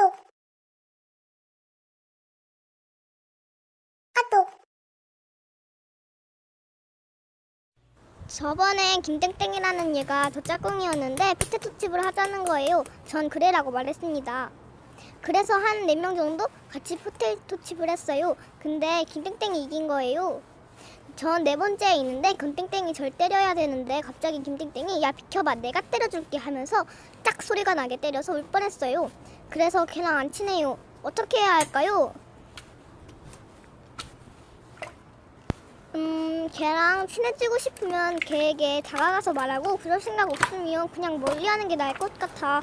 아똑 아똑 저번에 김땡땡이라는 얘가 저 짝꿍이었는데 포테토칩을 하자는 거예요. 전 그래라고 말했습니다. 그래서 한 4명 정도 같이 포테토칩을 했어요. 근데 김땡땡이 이긴 거예요. 전 네 번째에 있는데 김땡땡이 절 때려야 되는데 갑자기 김땡땡이 야 비켜봐 내가 때려줄게 하면서 짝 소리가 나게 때려서 울 뻔했어요. 그래서 걔랑 안 친해요. 어떻게 해야 할까요? 음, 걔랑 친해지고 싶으면 걔에게 다가가서 말하고 그럴 생각 없으면 그냥 멀리하는 게 나을 것 같아.